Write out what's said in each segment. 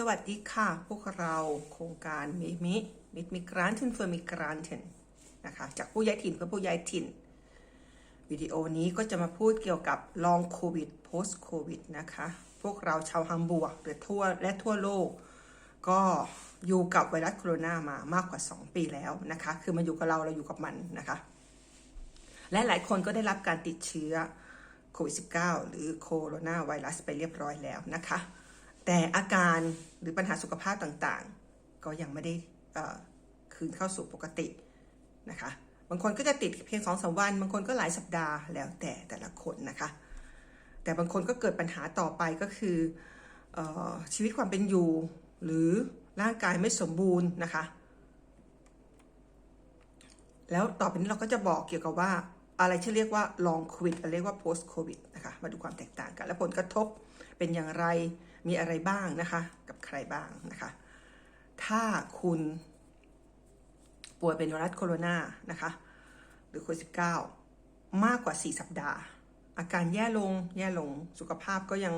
สวัสดีค่ะ พวกเราโครงการมิมิมิมิกรันทินเฟอร์มิกรันทินนะคะจากผู้ย้ายถิ่นเพื่อผู้ย้ายถิ่น วิดีโอนี้ก็จะมาพูดเกี่ยวกับลองโควิด post โควิดนะคะ พวกเราชาวฮัมบูร์กหรือทั่วและทั่วโลก ก็อยู่กับไวรัสโคโรนามามากกว่า 2 ปีแล้วนะคะ คือมันอยู่กับเราเราอยู่กับมันนะคะ และหลายคนก็ได้รับการติดเชื้อโควิด -19 หรือโคโรนาไวรัสไปเรียบร้อยแล้วนะคะ แต่อาการหรือปัญหาสุขภาพต่างๆ ก็ยังไม่ได้คืนเข้าสู่ปกตินะคะ บางคนก็จะติดเพียงสองสาวัน บางคนก็หลายสัปดาห์แล้วแต่แต่ละคนนะคะ แต่บางคนก็เกิดปัญหาต่อไปก็คือออชีวิตความเป็นอยู่ หรือร่างกายไม่สมบูรณ์นะคะ แล้วต่อไปนี้เราก็จะบอกเกี่ยวกับว่าอะไรที่เรียกว่า long covid อะไรเรียกว่า post covid นะคะ มาดูความแตกต่างกัน และผลกระทบเป็นอย่างไร มีอะไรบ้างนะคะ กับใครบ้างนะคะ ถ้าคุณป่วยเป็นไวรัสโคโรนานะคะ หรือโควิด -19 มากกว่า 4 สัปดาห์ อาการแย่ลงแย่ลงสุขภาพก็ยัง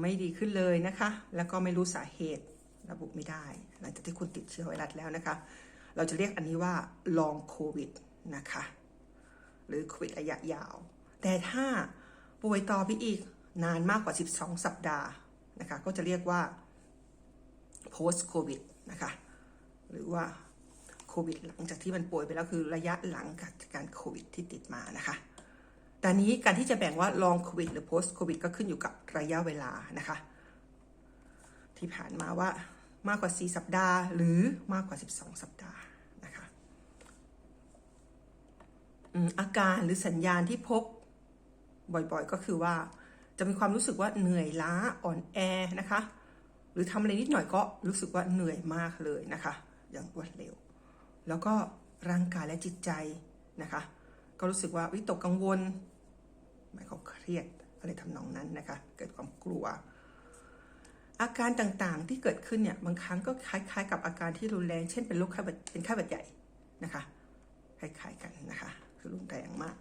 ไม่ดีขึ้นเลยนะคะ แล้วก็ไม่รู้สาเหตุระบุไม่ได้ หลังจากที่คุณติดเชื้อไวรัสแล้วนะคะ เราจะเรียกอันนี้ว่า long covid นะคะ หรือโควิดระยะยาว แต่ถ้าป่วยต่อไปอีกนานมากกว่า 12 สัปดาห์ นะคะก็จะเรียกว่า post covid นะคะหรือว่าโควิดหลังจากที่มันป่วยไปแล้วคือระยะหลังจากการโควิดที่ติดมานะคะแต่นี้การที่จะแบ่งว่า long covid หรือ post covid ก็ขึ้นอยู่กับระยะเวลานะคะที่ผ่านมาว่ามากกว่า 4 สัปดาห์ หรือมากกว่า 12 สัปดาห์นะคะอืมอาการหรือสัญญาณที่พบบ่อยๆ ก็คือว่า จะมีความรู้สึกว่าเหนื่อยล้าอ่อนแอนะคะ หรือทำอะไรนิดหน่อยก็รู้สึกว่าเหนื่อยมากเลยนะคะ อย่างรวดเร็ว แล้วก็ร่างกายและจิตใจนะคะ ก็รู้สึกว่าวิตกกังวลหมายความเครียดอะไรทำนองนั้นนะคะ เกิดความกลัว อาการต่างๆที่เกิดขึ้นเนี่ยบางครั้งก็คล้ายๆ กับอาการที่รุนแรงเช่นเป็นโรคไข้หวัดเป็นไข้หวัดใหญ่นะคะคล้ายๆกันนะคะคือรุนแรงมาก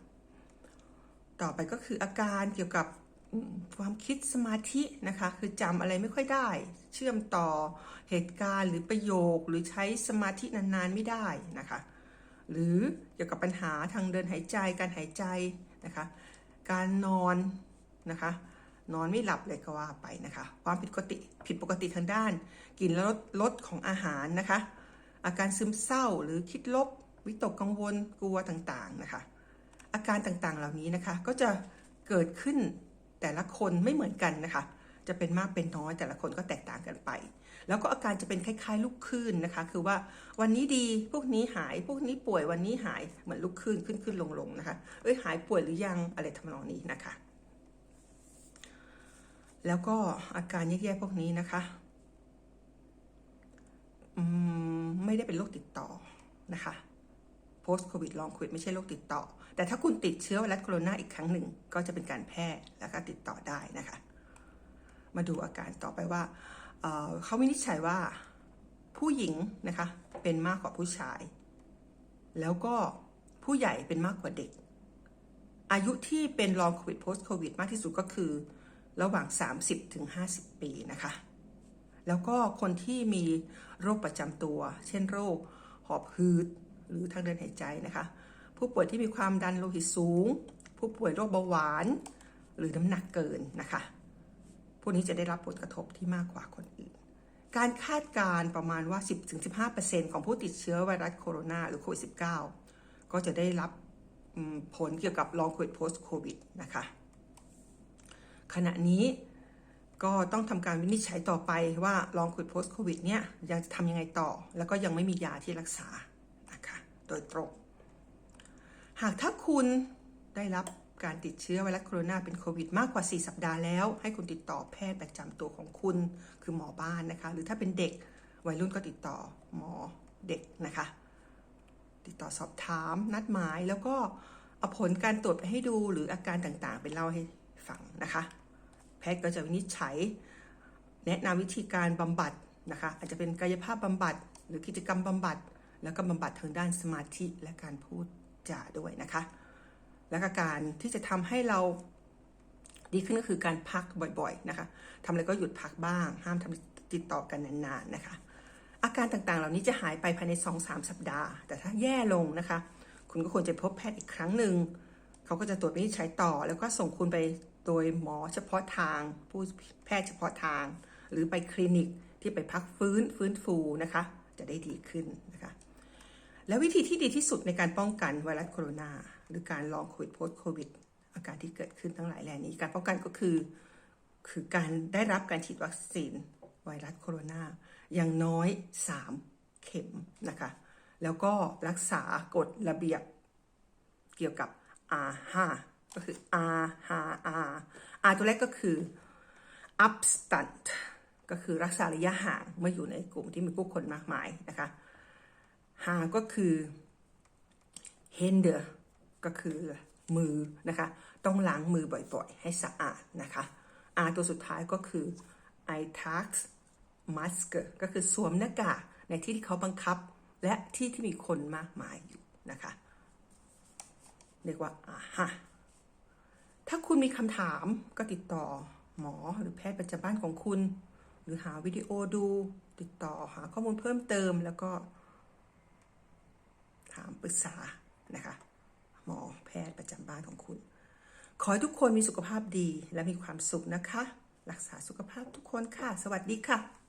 ต่อไปก็คืออาการเกี่ยวกับ ความคิดสมาธินะคะ คือจำอะไรไม่ค่อยได้ เชื่อมต่อเหตุการณ์หรือประโยคหรือใช้สมาธินานๆไม่ได้นะคะ หรือเกี่ยวกับปัญหาทางเดินหายใจการหายใจนะคะ การนอนนะคะนอนไม่หลับเลยก็ว่าไปนะคะ ความผิดปกติผิดปกติทางด้านกลิ่นและรสรสของอาหารนะคะ อาการซึมเศร้าหรือคิดลบ วิตกกังวลกลัวต่างๆนะคะ อาการต่างๆเหล่านี้นะคะก็จะเกิดขึ้น แต่ละคนไม่เหมือนกันนะคะ จะเป็นมากเป็นน้อย แต่ละคนก็แตกต่างกันไป แล้วก็อาการจะเป็นคล้ายๆลูกคลื่นนะคะ คือว่าวันนี้ดีพวกนี้หายพวกนี้ป่วยวันนี้หายเหมือนลูกคลื่นขึ้นขึ้นลงลงนะคะเอ้ยหายป่วยหรือยังอะไรทำนองนี้นะคะ แล้วก็อาการแย่ๆพวกนี้นะคะอืมไม่ได้เป็นโรคติดต่อนะคะ post covid long covid ไม่ใช่โรคติดต่อ แต่ถ้าคุณติดเชื้อไวรัสโคโรนาอีกครั้งหนึ่ง ก็จะเป็นการแพร่แล้วก็ติดต่อได้นะคะ มาดูอาการต่อไปว่าเเขาวินิจฉัยว่าผู้หญิงนะคะเป็นมากกว่าผู้ชาย แล้วก็ผู้ใหญ่เป็นมากกว่าเด็ก อายุที่เป็น long covid post covid มากที่สุดก็คือระหว่าง 30ถึง50 ปีนะคะ แล้วก็คนที่มีโรคประจำตัว เช่นโรคหอบหืด หรือทางเดินหายใจนะคะ ผู้ป่วยที่มีความดันโลหิตสูง ผู้ป่วยโรคเบาหวาน หรือน้ำหนักเกินนะคะพวกนี้จะได้รับผลกระทบที่มากกว่าคนอื่น การคาดการประมาณว่า 10-15%ของผู้ติดเชื้อไวรัสโคโรนาหรือโควิด -19 ก็จะได้รับผลเกี่ยวกับ long covid post covid นะคะ ขณะนี้ก็ต้องทำการวินิจฉัยต่อไปว่า long covid post covid เนี่ยยังจะทำยังไงต่อ แล้วก็ยังไม่มียาที่รักษา โดยตรง หากถ้าคุณได้รับการติดเชื้อไวรัสโคโรนาเป็นโควิดมากกว่า 4 สัปดาห์แล้ว ให้คุณติดต่อแพทย์ประจำตัวของคุณ คือหมอบ้านนะคะ หรือถ้าเป็นเด็กวัยรุ่นก็ติดต่อหมอเด็กนะคะ ติดต่อสอบถาม นัดหมายแล้วก็เอาผลการตรวจไปให้ดูหรืออาการต่างๆไปเล่าให้ฟังนะคะ แพทย์ก็จะวินิจฉัย แนะนำวิธีการบำบัดนะคะ อาจจะเป็นกายภาพบำบัด หรือกิจกรรมบำบัด แล้วก็บำบัดทางด้านสมาธิและการพูดจาด้วยนะคะ แล้วก็การที่จะทำให้เราดีขึ้นก็คือการพักบ่อยๆนะคะทำอะไรก็หยุดพักบ้าง ห้ามทำติดต่อกันนานๆนะคะ อาการต่างๆ เหล่านี้จะหายไปภายใน 2-3 สัปดาห์ แต่ถ้าแย่ลงนะคะ คุณก็ควรจะพบแพทย์อีกครั้งหนึ่งเขาก็จะตรวจวินิจฉัยต่อ แล้วก็ส่งคุณไปโดยหมอเฉพาะทาง ผู้แพทย์เฉพาะทาง หรือไปคลินิกที่ไปพักฟื้นฟื้นฟูนะคะ จะได้ดีขึ้นนะคะ แล้ววิธีที่ดีที่สุดในการป้องกันไวรัสโคโรนา หรือการลองโควิดโพสโควิด อาการที่เกิดขึ้นทั้งหลายแหล่นี้ การป้องกันก็คือคือการได้รับการฉีดวัคซีนไวรัสโคโรนาอย่างน้อย 3 เข็มนะคะ แล้วก็รักษากฎระเบียบเกี่ยวกับ R5 ก็คือ R 5 R R ตัวแรกก็คือ upstand ก็คือรักษาระยะห่างเมื่ออยู่ในกลุ่มที่มีผู้คนมากมายนะคะ หาก็คือ Hände ก็คือมือนะคะ ต้องล้างมือบ่อยๆ ให้สะอาดนะคะ R ตัวสุดท้ายก็คือ i t a x mask ก็คือสวมหน้ากากในที่ที่เขาบังคับ และที่ที่มีคนมากมายอยู่นะคะ เรียกว่าอ่าฮะถ้าคุณมีคำถามก็ติดต่อหมอหรือแพทย์ประจำบ้านของคุณ หรือหาวิดีโอดู ติดต่อหาข้อมูลเพิ่มเติมแล้วก็ ถามปรึกษานะคะหมอแพทย์ประจำบ้านของคุณ ขอให้ทุกคนมีสุขภาพดีและมีความสุขนะคะ รักษาสุขภาพทุกคนค่ะ สวัสดีค่ะ